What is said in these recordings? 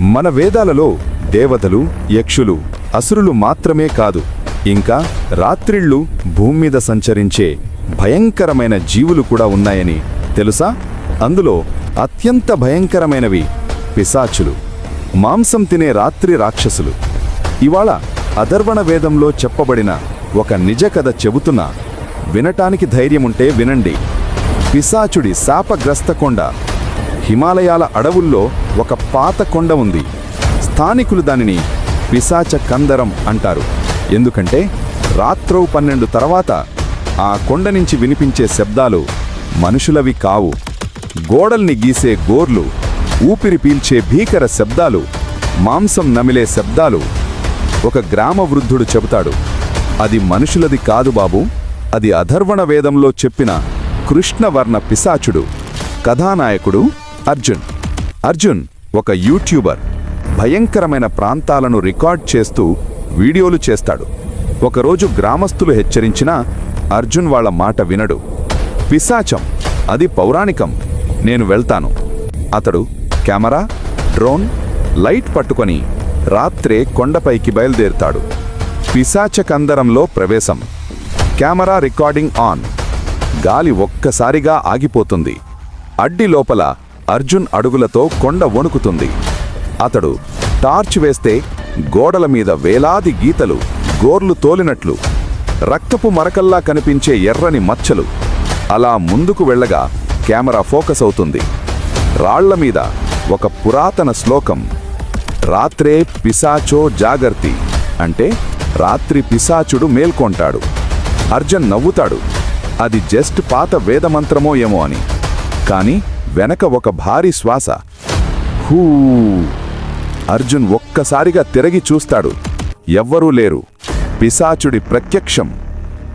మన వేదాలలో దేవతలు యక్షులు అసురులు మాత్రమే కాదు ఇంకా రాత్రిళ్ళు భూమి మీద సంచరించే భయంకరమైన జీవులు కూడా ఉన్నాయని. తెలుసా? అందులో అత్యంత భయంకరమైనవి పిశాచులు మాంసం తినే రాత్రి రాక్షసులు. ఇవాళ అధర్వణ వేదంలో చెప్పబడిన ఒక నిజ కథ చెబుతున్నా. వినటానికి ధైర్యముంటే వినండి. పిశాచుడి శాపగ్రస్త కొండ హిమాలయాల అడవుల్లో ఒక పాత కొండ ఉంది. స్థానికులు దానిని పిశాచ కందరం అంటారు. ఎందుకంటే రాత్రో పన్నెండు తర్వాత ఆ కొండ నుంచి వినిపించే శబ్దాలు మనుషులవి కావు. గోడల్ని గీసే గోర్లు ఊపిరి పీల్చే భీకర శబ్దాలు మాంసం నమిలే శబ్దాలు ఒక గ్రామ వృద్ధుడు చెబుతాడు. అది మనుషులది కాదు బాబు అది అధర్వణ వేదంలో చెప్పిన కృష్ణవర్ణ పిశాచుడు కథానాయకుడు అర్జున్. అర్జున్ ఒక యూట్యూబర్. భయంకరమైన ప్రాంతాలను రికార్డ్ చేస్తూ వీడియోలు చేస్తాడు. ఒకరోజు గ్రామస్తులు హెచ్చరించినా అర్జున్ వాళ్ళ మాట వినడు. పిశాచం. అది పౌరాణికం. నేను వెళ్తాను. అతడు కెమెరా డ్రోన్ లైట్ పట్టుకొని రాత్రే కొండపైకి బయలుదేరుతాడు. పిశాచకందరంలో ప్రవేశం. Camera recording on. గాలి ఒక్కసారిగా ఆగిపోతుంది. అడ్డి లోపల అర్జున్ అడుగులతో కొండ వణుకుతుంది. అతడు టార్చ్ వేస్తే గోడల మీద వేలాది గీతలు గోర్లు తోలినట్లు రక్తపు మరకల్లా కనిపించే ఎర్రని మచ్చలు. అలా ముందుకు వెళ్ళగా కెమెరా ఫోకస్ అవుతుంది. రాళ్ళ మీద ఒక పురాతన శ్లోకం రాత్రే పిశాచో జాగర్తి అంటే రాత్రి పిశాచుడు మేల్కొంటాడు. అర్జున్ నవ్వుతాడు అది జస్ట్ పాత వేదమంత్రమో ఏమో అని. కానీ వెనక ఒక భారీ శ్వాస. హూ! అర్జున్ ఒక్కసారిగా తిరిగి చూస్తాడు. ఎవ్వరూ లేరు. పిశాచుడి ప్రత్యక్షం.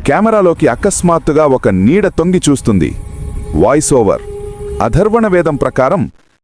కెమెరాలోకి అకస్మాత్తుగా ఒక నీడ తొంగి చూస్తుంది. Voice over. అధర్వణ వేదం ప్రకారం